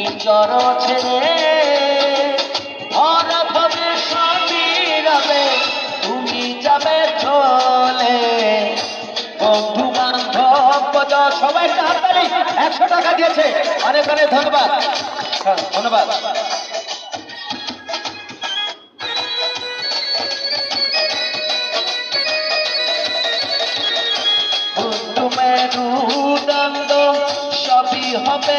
নিজর ছেড়ে ভরা ভবে স্বামী রবে তুমি যাবে চলে। বন্ধু বান্ধব সবাই হাততালি একশো টাকা দিয়েছে। অনেক অনেক ধন্যবাদ। হ্যাঁ, ধন্যবাদ। সবই হবে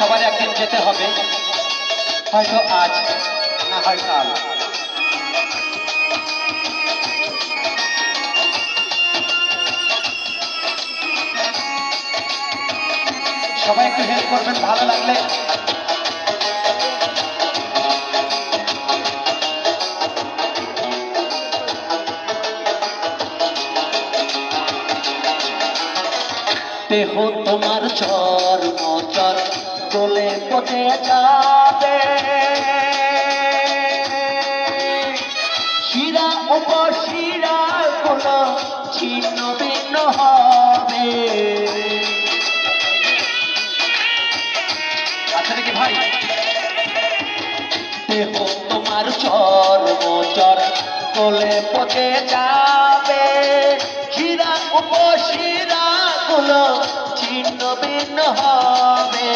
সবার একদিন যেতে হবে। হয়তো আজ, না হয় কাল। সবাই একটু হেল্প করবেন, ভালো লাগলে। দেহ তোমার চর নচর গলে পচে যাবে। শিরা উপর শিরা গুলো ছিন্ন ভিন্ন হবে। আচ্ছা দেহ তোমার চর চর গলে পচে যাবে। শিরা উপশিরা গুলো ছিন্ন হবে।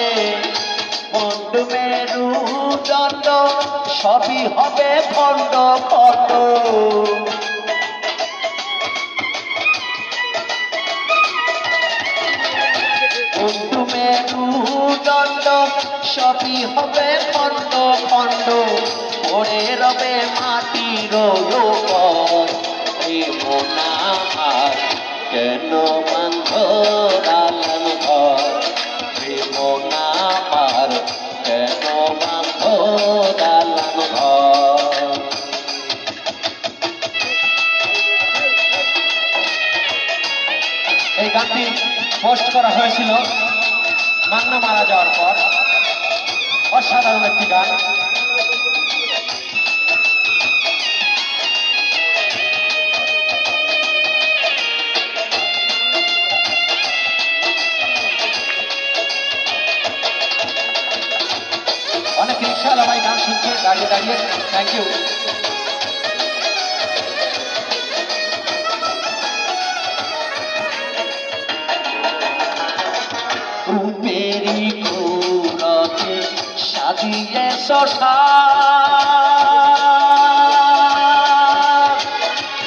খণ্ড মেরু দণ্ড, সবই হবে খণ্ড খণ্ড বন্ধু মেরু দণ্ড, সবই হবে খণ্ড খণ্ড পড়ে রবে মাটির উপর গানটি পোস্ট করা হয়েছিল। মান্না মারা যাওয়ার পর। অসাধারণ একটি গান। অনেক রিক্সাওয়ালা ভাই গান শুনছে, দাঁড়িয়ে দাঁড়িয়ে। থ্যাংক ইউ গৌরবে সাজিয়ে শশা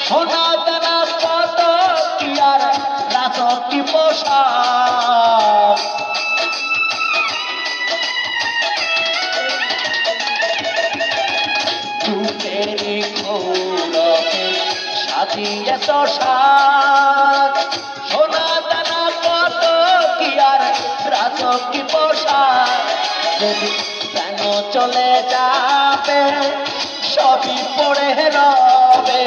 সোনা দানা কত কি আর রাজকি পোষা রূপেরি গৌরবে সাজিয়ে শশা রাজকি পোষা যদি কেন চলে যাবে, সবই পড়ে রবে।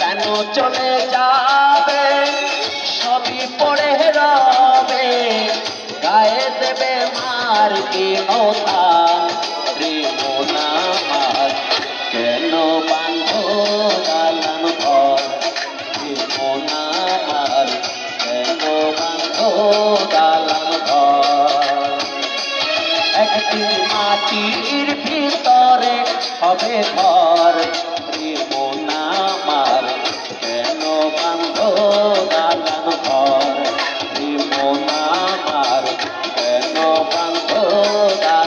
কেন চলে যাবে, সবই পড়ে রবে। গায়ে দেবে মার কি নথা একটি মাটির ভিতরে হবে ঘর।